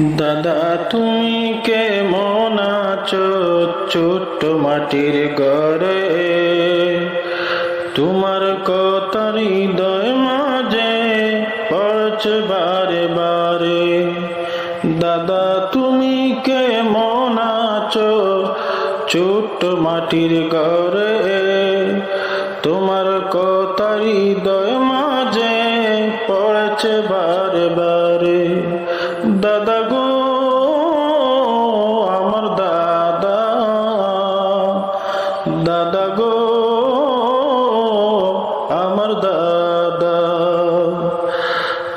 দাদা, তুমি কেমন আছো? ছোট্ট মাটির ঘরে। তোমার কত হৃদয় মাঝে পড়ছে বারে বারে। দাদা, তুমি কেমন আছো? ছোট্ট মাটির ঘরে। তোমার কত হৃদয় মাঝে পড়ছে বারে বারে। দাদা গো, আমার দাদা।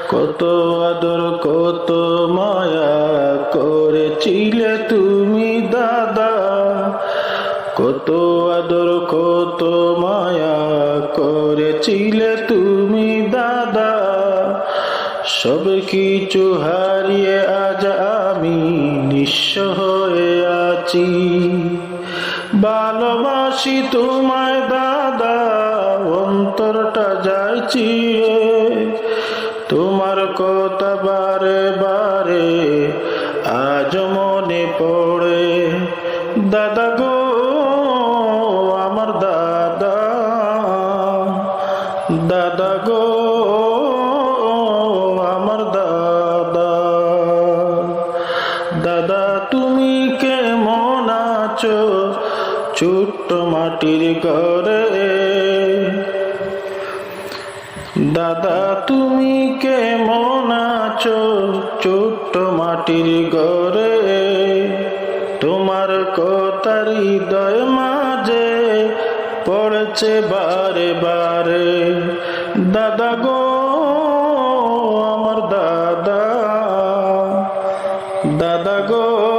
কত আদর, কত মায়া করেছিলে তুমি দাদা। কত আদর, কত মায়া করেছিলে তুমি দাদা। সব কিছু হারিয়ে আজ আমি নিঃস্ব হয়ে আছি। ভালোবাসি তোমায় দাদা, অন্তরটা যাইছি তোমার কথা বারে বারে আজ মনে পড়ে। দাদা গো, আমার দাদা দাদা গো, আমার দাদা। দাদা, তুমি কেমন আছো? ছোট্ট মাটির ঘরে। দাদা, তুমি কেমন আছো? ছোট্ট মাটির ঘরে। তোমার কথার হৃদয় মাঝে পড়েছে বারে বারে। দাদা গো, আমার দাদা। দাদা গো